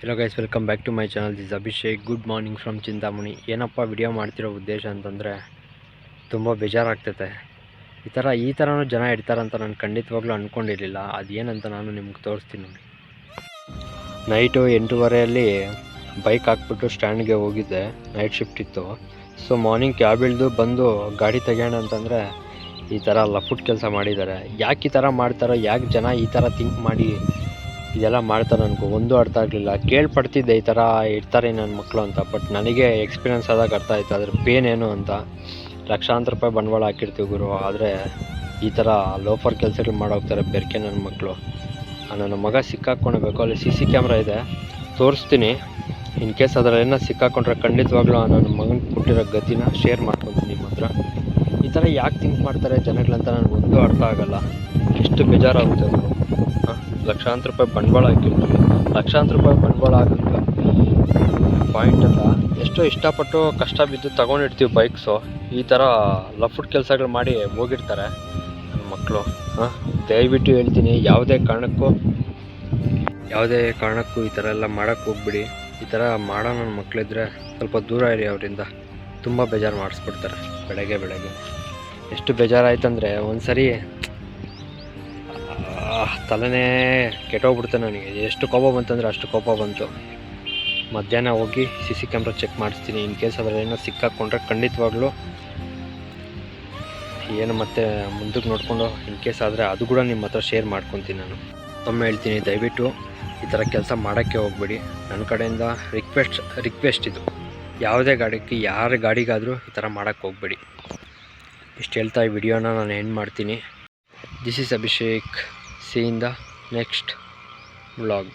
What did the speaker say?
Hello guys welcome back to my channel this Abhishek good morning from Chintamani ಏನಪ್ಪ video ಮಾಡ್ತಿರೋ ಉದ್ದೇಶ ಅಂತಂದರೆ ತುಂಬ ಬೇಜಾರಾಗ್ತೈತೆ. ಈ ಥರ ಈ ಥರನೂ ಜನ ಇಡ್ತಾರಂತ ನಾನು ಖಂಡಿತವಾಗ್ಲೂ ಅಂದ್ಕೊಂಡಿರಲಿಲ್ಲ ಅದೇನಂತ ನಾನು ನಿಮ್ಗೆ ತೋರಿಸ್ತೀನಿ. ನೋಡಿ ನೈಟು ಎಂಟೂವರೆಯಲ್ಲಿ ಬೈಕ್ ಹಾಕ್ಬಿಟ್ಟು ಸ್ಟ್ಯಾಂಡ್ಗೆ ಹೋಗಿದ್ದೆ. ನೈಟ್ ಶಿಫ್ಟ್ ಇತ್ತು. ಸೊ ಮಾರ್ನಿಂಗ್ ಕ್ಯಾಬ್ ಇಳಿದು ಬಂದು ಗಾಡಿ ತೆಗೋಣ ಅಂತಂದರೆ ಈ ಥರ ಲಫುಟ್ ಕೆಲಸ ಮಾಡಿದ್ದಾರೆ. ಯಾಕೆ ಈ ಥರ ಮಾಡ್ತಾರೋ, ಯಾಕೆ ಜನ ಈ ಥರ ಥಿಂಕ್ ಮಾಡಿ ಇದೆಲ್ಲ ಮಾಡ್ತಾರೆ ನನಗೂ ಒಂದು ಅರ್ಥ ಆಗಲಿಲ್ಲ. ಕೇಳ್ಪಡ್ತಿದ್ದೆ ಈ ಥರ ಇರ್ತಾರೆ ನನ್ನ ಮಕ್ಕಳು ಅಂತ ಬಟ್ ನನಗೆ ಎಕ್ಸ್ಪೀರಿಯನ್ಸ್ ಆದಾಗ ಅರ್ಥ ಆಯ್ತು. ಅದ್ರ ಪೇನ್ ಏನು ಅಂತ. ಲಕ್ಷಾಂತರ ರೂಪಾಯಿ ಬಂಡವಾಳ ಹಾಕಿರ್ತೀವಿ ಗುರು, ಆದರೆ ಈ ಥರ ಲೋಫರ್ ಕೆಲಸಗಳು ಮಾಡೋಗ್ತಾರೆ ಬೆರ್ಕೆ ನನ್ನ ಮಕ್ಕಳು ನನ್ನ ಮಗ ಸಿಕ್ಕಾಕ್ಕೊಳ್ಬೇಕು ಅಲ್ಲಿ ಸಿ ಸಿ ಕ್ಯಾಮ್ರಾ ಇದೆ. ತೋರಿಸ್ತೀನಿ. ಇನ್ ಕೇಸ್ ಅದರಲ್ಲೇನೋ ಸಿಕ್ಕಾಕೊಂಡ್ರೆ ಖಂಡಿತವಾಗ್ಲೂ ನನ್ನ ಮಗನ ಕೊಟ್ಟಿರೋ ಗತಿನ ಶೇರ್ ಮಾಡ್ಕೊತೀನಿ ನಿಮ್ಮ ಹತ್ರ. ಈ ಥರ ಯಾಕೆ ಥಿಂಕ್ ಮಾಡ್ತಾರೆ ಜನಗಳಂತ ನನಗೊಂದು ಅರ್ಥ ಆಗಲ್ಲ. ಎಷ್ಟು ಬೇಜಾರಾಗುತ್ತೆ ಅವರು ಲಕ್ಷಾಂತರ ರೂಪಾಯಿ ಬಂಡವಾಳ ಹಾಕಿರ್ತೀವಿ. ಲಕ್ಷಾಂತರ ರೂಪಾಯಿ ಬಂಡವಾಳ ಹಾಕಂತ ಪಾಯಿಂಟ್ ಅಲ್ಲ. ಎಷ್ಟೋ ಇಷ್ಟಪಟ್ಟು ಕಷ್ಟ ಬಿದ್ದು ತಗೊಂಡಿರ್ತೀವಿ ಬೈಕ್ಸು ಈ ಥರ ಲಫ್ಡ್ ಕೆಲಸಗಳು ಮಾಡಿ ಹೋಗಿರ್ತಾರೆ ಮಕ್ಕಳು ಹಾಂ? ದಯವಿಟ್ಟು ಹೇಳ್ತೀನಿ, ಯಾವುದೇ ಕಾರಣಕ್ಕೂ ಯಾವುದೇ ಕಾರಣಕ್ಕೂ ಈ ಥರ ಎಲ್ಲ ಮಾಡೋಕ್ಕೆ ಹೋಗ್ಬಿಡಿ. ಈ ಥರ ಮಾಡೋ ನನ್ನ ಮಕ್ಕಳಿದ್ರೆ ಸ್ವಲ್ಪ ದೂರ ಇರಿ ಅವರಿಂದ. ತುಂಬ ಬೇಜಾರು ಮಾಡಿಸ್ಬಿಡ್ತಾರೆ. ಬೆಳಗ್ಗೆ ಬೆಳಗ್ಗೆ. ಎಷ್ಟು ಬೇಜಾರಾಯ್ತಂದರೆ ಒಂದು ಸರಿ ತಲೆನೇ ಕೆಟ್ಟೋಗ್ಬಿಡ್ತು ನನಗೆ. ಎಷ್ಟು ಕೋಪ ಬಂತಂದರೆ ಅಷ್ಟು ಕೋಪ ಬಂತು. ಮಧ್ಯಾಹ್ನ ಹೋಗಿ ಸಿ ಸಿ ಕ್ಯಾಮ್ರಾ ಚೆಕ್ ಮಾಡಿಸ್ತೀನಿ. ಇನ್ ಕೇಸ್ ಅದರಲ್ಲೇನೋ ಸಿಕ್ಕಾಕೊಂಡ್ರೆ ಖಂಡಿತವಾಗ್ಲೂ ಏನು ಮತ್ತೆ ಮುಂದಕ್ಕೆ ನೋಡಿಕೊಂಡು ಇನ್ ಕೇಸ್ ಆದರೆ ಅದು ಕೂಡ ನಿಮ್ಮ ಹತ್ರ ಶೇರ್ ಮಾಡ್ಕೊತೀನಿ ನಾನು. ಒಮ್ಮೆ ಹೇಳ್ತೀನಿ, ದಯವಿಟ್ಟು ಈ ಥರ ಕೆಲಸ ಮಾಡೋಕ್ಕೆ ಹೋಗ್ಬೇಡಿ. ನನ್ನ ಕಡೆಯಿಂದ ರಿಕ್ವೆಸ್ಟ್ ರಿಕ್ವೆಸ್ಟ್ ಇದು. ಯಾವುದೇ ಗಾಡಿಗೆ, ಯಾರ ಗಾಡಿಗಾದರೂ ಈ ಥರ ಮಾಡೋಕ್ಕೆ ಹೋಗ್ಬೇಡಿ. ಇಷ್ಟು ಹೇಳ್ತಾ ಈ ವಿಡಿಯೋನ ನಾನು ಎಂಡ್ ಮಾಡ್ತೀನಿ. This is Abhishek see in the next vlog.